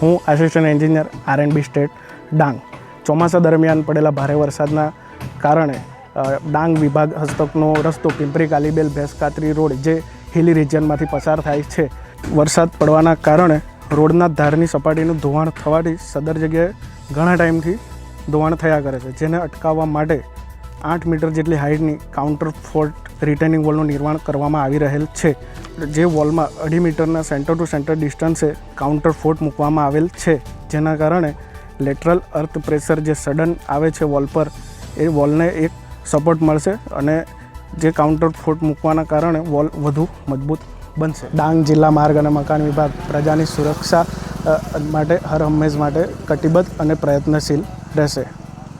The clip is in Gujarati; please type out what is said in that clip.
હું assistant engineer R and B state Dang. ચોમાસા દરમિયાન પડેલા ભારે વરસાદના કારણે ડાંગ વિભાગ હસ્તકનો રસ્તો પિંપરી, કાલીબેલ, ભેંસકાતરી રોડ જે હિલી રિજિયનમાંથી પસાર થાય છે. વરસાદ પડવાના કારણે રોડના ધારની સપાટીનું ધોવાણ થવાથી સદર જગ્યાએ ઘણા ટાઈમથી ધોવાણ થયા કરે છે, જેને અટકાવવા માટે આઠ મીટર જેટલી હાઇટની કાઉન્ટર ફોર્ટ રિટેનિંગ વોલનું નિર્માણ કરવામાં આવી રહેલ છે. જે વોલમાં અઢી મીટરના સેન્ટર ટુ સેન્ટર ડિસ્ટન્સે કાઉન્ટર ફોર્ટ મૂકવામાં આવેલ છે. જેના કારણે લેટરલ અર્થ પ્રેશર જે સડન આવે છે વોલ પર, એ વોલને એક સપોર્ટ મળશે અને જે કાઉન્ટર ફોર્ટ મૂકવાના કારણે વોલ વધુ મજબૂત બનશે. ડાંગ જિલ્લા માર્ગ અને મકાન વિભાગ પ્રજાની સુરક્ષા માટે હર હંમેશ માટે કટિબદ્ધ અને પ્રયત્નશીલ રહેશે.